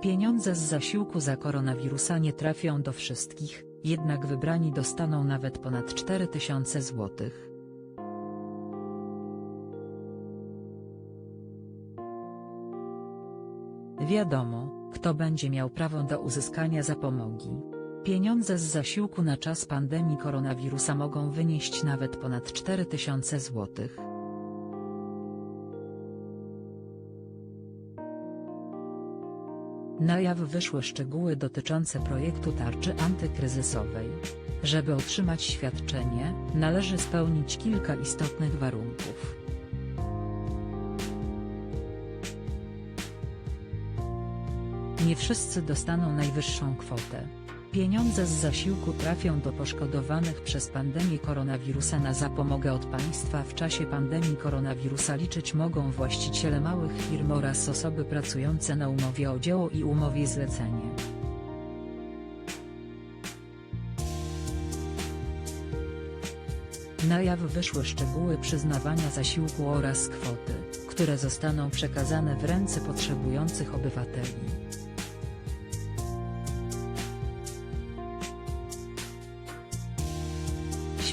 Pieniądze z zasiłku za koronawirusa nie trafią do wszystkich, jednak wybrani dostaną nawet ponad 4000 złotych. Wiadomo, kto będzie miał prawo do uzyskania zapomogi. Pieniądze z zasiłku na czas pandemii koronawirusa mogą wynieść nawet ponad 4000 złotych. Na jaw wyszły szczegóły dotyczące projektu tarczy antykryzysowej. Żeby otrzymać świadczenie, należy spełnić kilka istotnych warunków. Nie wszyscy dostaną najwyższą kwotę. Pieniądze z zasiłku trafią do poszkodowanych przez pandemię koronawirusa na zapomogę od państwa w czasie pandemii koronawirusa liczyć mogą właściciele małych firm oraz osoby pracujące na umowie o dzieło i umowie zlecenie. Na jaw wyszły szczegóły przyznawania zasiłku oraz kwoty, które zostaną przekazane w ręce potrzebujących obywateli.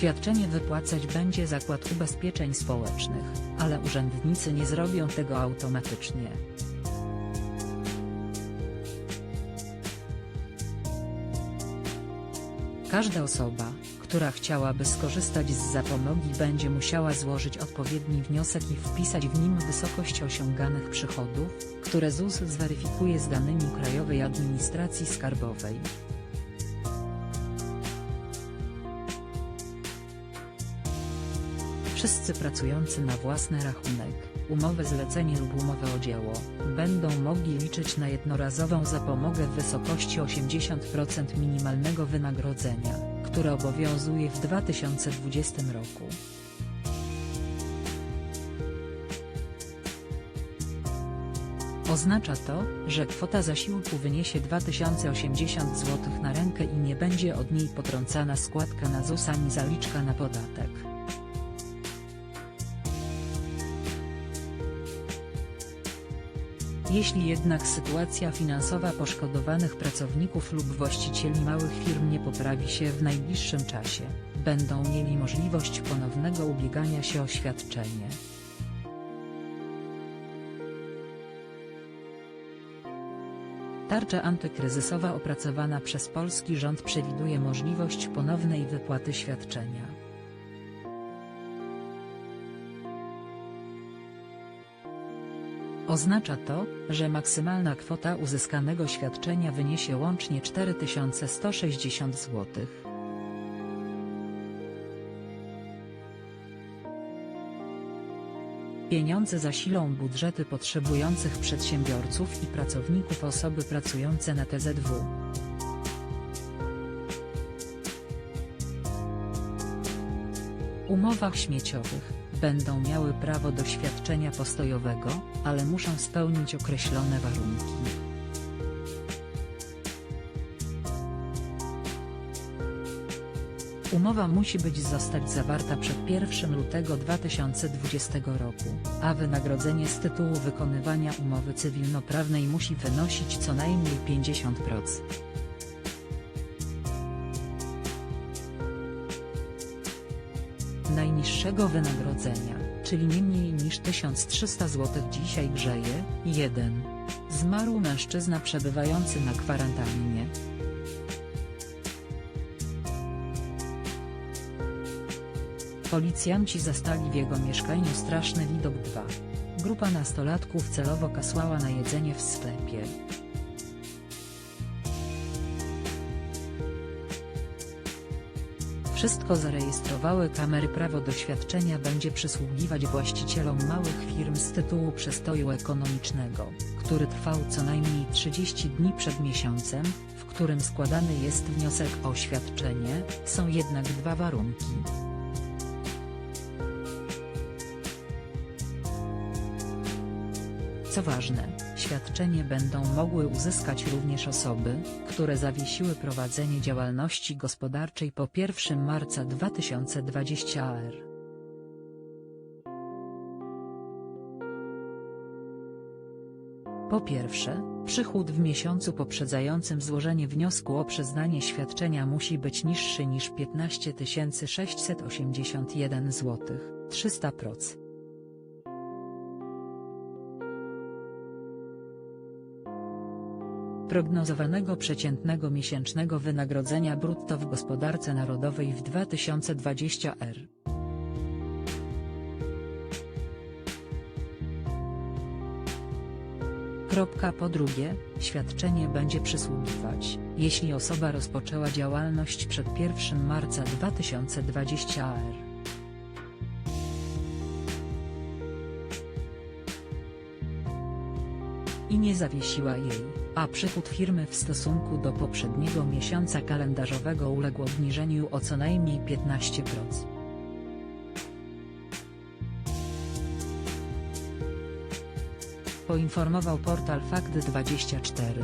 Świadczenie wypłacać będzie Zakład Ubezpieczeń Społecznych, ale urzędnicy nie zrobią tego automatycznie. Każda osoba, która chciałaby skorzystać z zapomogi będzie musiała złożyć odpowiedni wniosek i wpisać w nim wysokość osiąganych przychodów, które ZUS zweryfikuje z danymi Krajowej Administracji Skarbowej. Wszyscy pracujący na własny rachunek, umowę zlecenie lub umowę o dzieło, będą mogli liczyć na jednorazową zapomogę w wysokości 80% minimalnego wynagrodzenia, które obowiązuje w 2020 roku. Oznacza to, że kwota zasiłku wyniesie 2080 zł na rękę i nie będzie od niej potrącana składka na ZUS ani zaliczka na podatek. Jeśli jednak sytuacja finansowa poszkodowanych pracowników lub właścicieli małych firm nie poprawi się w najbliższym czasie, będą mieli możliwość ponownego ubiegania się o świadczenie. Tarcza antykryzysowa opracowana przez polski rząd przewiduje możliwość ponownej wypłaty świadczenia. Oznacza to, że maksymalna kwota uzyskanego świadczenia wyniesie łącznie 4160 zł. Pieniądze zasilą budżety potrzebujących przedsiębiorców i pracowników osoby pracujące na TZW. umowach śmieciowych, będą miały prawo do świadczenia postojowego, ale muszą spełnić określone warunki. Umowa musi być zostać zawarta przed 1 lutego 2020 roku, a wynagrodzenie z tytułu wykonywania umowy cywilnoprawnej musi wynosić co najmniej 50%. Najniższego wynagrodzenia, czyli nie mniej niż 1300 zł dzisiaj grzeje, 1. Zmarł mężczyzna przebywający na kwarantannie. Policjanci zastali w jego mieszkaniu straszny widok 2. Grupa nastolatków celowo kasłała na jedzenie w sklepie. Wszystko zarejestrowały kamery prawo do świadczenia będzie przysługiwać właścicielom małych firm z tytułu przestoju ekonomicznego, który trwał co najmniej 30 dni przed miesiącem, w którym składany jest wniosek o świadczenie, są jednak dwa warunki. Co ważne, świadczenie będą mogły uzyskać również osoby, które zawiesiły prowadzenie działalności gospodarczej po 1 marca 2020 r. Po pierwsze, przychód w miesiącu poprzedzającym złożenie wniosku o przyznanie świadczenia musi być niższy niż 15 681 zł, 300%. Prognozowanego przeciętnego miesięcznego wynagrodzenia brutto w gospodarce narodowej w 2020 r. Po drugie, świadczenie będzie przysługiwać, jeśli osoba rozpoczęła działalność przed 1 marca 2020 r. i nie zawiesiła jej, a przychód firmy w stosunku do poprzedniego miesiąca kalendarzowego uległ obniżeniu o co najmniej 15%. Poinformował portal Fakt24.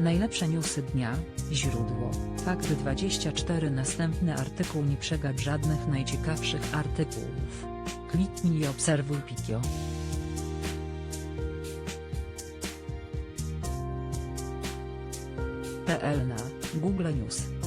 Najlepsze newsy dnia, źródło, Fakt24 Następny artykuł Nie przegap żadnych najciekawszych artykułów. Kliknij i obserwuj Pikio. Google News